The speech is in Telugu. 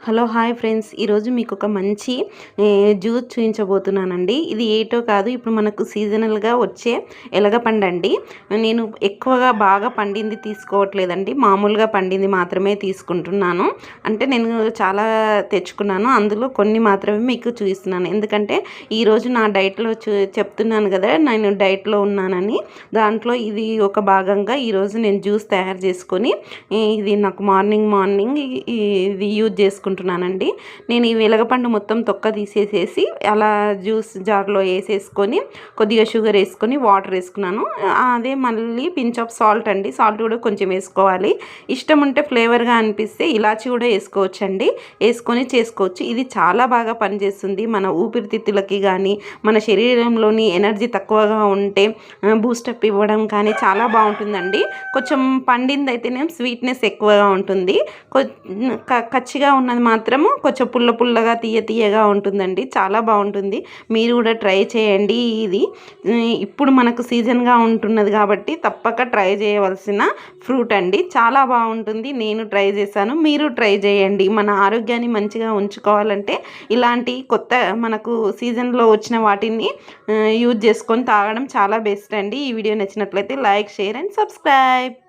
Hello hi friends. ఈరోజు మీకు ఒక మంచి జ్యూస్ చూపించబోతున్నానండి ఇది ఏటో కాదు ఇప్పుడు మనకు సీజనల్గా వచ్చే ఎలగపండు అండి నేను ఎక్కువగా బాగా పండింది తీసుకోవట్లేదండి. మామూలుగా పండింది మాత్రమే తీసుకుంటున్నాను. అంటే నేను చాలా తెచ్చుకున్నాను. అందులో కొన్ని మాత్రమే మీకు చూపిస్తున్నాను. ఎందుకంటే ఈరోజు నా డైట్లో చూ చెప్తున్నాను కదా నేను డైట్లో ఉన్నానని. దాంట్లో ఇది ఒక భాగంగా ఈరోజు నేను జ్యూస్ తయారు చేసుకొని ఇది నాకు మార్నింగ్ మార్నింగ్ ఇది యూజ్ తీసుకుంటున్నానండి నేను ఈ వెలగపండు మొత్తం తొక్క తీసేసేసి అలా జ్యూస్ జార్లో వేసేసుకొని కొద్దిగా షుగర్ వేసుకొని వాటర్ వేసుకున్నాను. అదే మళ్ళీ పించ్ ఆఫ్ సాల్ట్ అండి. సాల్ట్ కూడా కొంచెం వేసుకోవాలి. ఇష్టం ఉంటే ఫ్లేవర్గా అనిపిస్తే ఇలాచి కూడా వేసుకోవచ్చు అండి వేసుకొని చేసుకోవచ్చు. ఇది చాలా బాగా పనిచేస్తుంది. మన ఊపిరితిత్తులకి కానీ మన శరీరంలోని ఎనర్జీ తక్కువగా ఉంటే బూస్టప్ ఇవ్వడం కానీ చాలా బాగుంటుందండి. కొంచెం పండిందైతేనే స్వీట్నెస్ ఎక్కువగా ఉంటుంది. కొ- కచ్చిగా ఉన్నది మాత్రము కొంచెం పుల్ల పుల్లగా తీయ తీయగా ఉంటుందండి. చాలా బాగుంటుంది. మీరు కూడా ట్రై చేయండి ఇది. ఇప్పుడు మనకు సీజన్గా ఉంటున్నది కాబట్టి తప్పక ట్రై చేయవలసిన ఫ్రూట్ అండి. చాలా బాగుంటుంది. నేను ట్రై చేశాను. మీరు ట్రై చేయండి. మన ఆరోగ్యాన్ని మంచిగా ఉంచుకోవాలంటే ఇలాంటి కొత్త మనకు సీజన్లో వచ్చిన వాటిని యూజ్ చేసుకొని తాగడం చాలా బెస్ట్ అండి. ఈ వీడియో నచ్చినట్లయితే లైక్ షేర్ అండ్ సబ్స్క్రైబ్